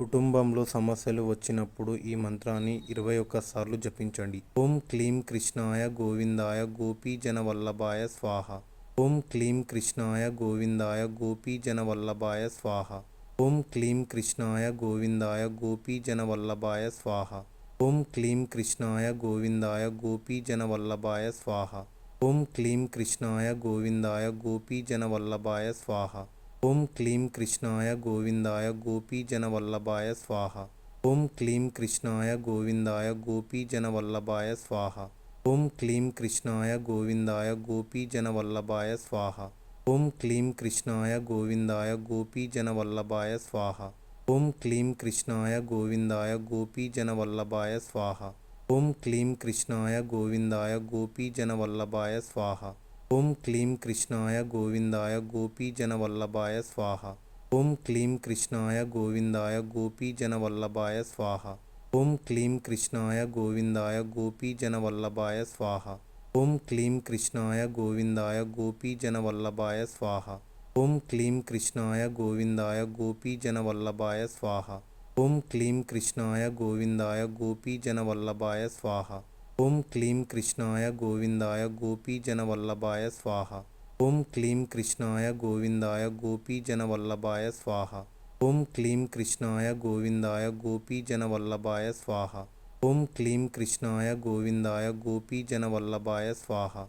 కుటుంబంలో సమస్యలు వచ్చినప్పుడు ఈ మంత్రాన్ని ఇరవై ఒక్కసార్లు జపించండి. ఓం క్లీం కృష్ణాయ గోవిందాయ గోపీజనవల్లభాయ స్వాహ. ఓం క్లీం కృష్ణాయ గోవిందాయ గోపీజనవల్లభాయ స్వాహ. ఓం క్లీం కృష్ణాయ గోవిందాయ గోపీజనవల్లభాయ స్వాహ. ఓం క్లీం కృష్ణాయ గోవిందాయ గోపీజనవల్లభాయ స్వాహ. ఓం క్లీం కృష్ణాయ గోవిందాయ గోపీజనవల్లభాయ స్వాహ. ఓం క్లీం కృష్ణాయ గోవిందాయ గోపీజనవల్లభాయ స్వాహ. ఓం క్లీం కృష్ణాయ గోవిందాయ గోపీజనవల్లభాయ స్వాహ. ఓం క్లీం కృష్ణాయ గోవిందాయ గోపీజనవల్లభాయ స్వాహ. ఓం క్లీం కృష్ణాయ గోవిందాయ గోపీజనవల్లభాయ స్వాహ. ఓం క్లీం కృష్ణాయ గోవిందాయ గోపీజనవల్లభాయ స్వాహ. ఓం క్లీం కృష్ణాయ గోవిందాయ గోపీజనవల్లభాయ స్వాహ. ఓం క్లీం కృష్ణాయ గోవిందాయ గోపీజనవల్లభాయ స్వాహ ఓం క్లీం కృష్ణాయ గోవిందాయ గోపీజనవల్లభాయ స్వాహ ఓం క్లీం కృష్ణాయ గోవిందాయ గోపీజనవల్లభాయ స్వాహ ఓం క్లీం కృష్ణాయ గోవిందాయ గోపీజనవల్లభాయ స్వాహ ఓం క్లీం కృష్ణాయ గోవిందాయ గోపీజనవల్లభాయ స్వాహ ఓం క్లీం కృష్ణాయ గోవిందాయ గోపీజనవల్లభాయ స్వాహ ఓం క్లీం కృష్ణాయ గోవిందాయ గోపీజనవల్లభాయ స్వాహ. ఓం క్లీం కృష్ణాయ గోవిందాయ గోపీజనవల్లభాయ స్వాహ. ఓం క్లీం కృష్ణాయ గోవిందాయ గోపీజనవల్లభాయ స్వాహ. ఓం క్లీం కృష్ణాయ గోవిందాయ గోపీజనవల్లభాయ స్వాహ.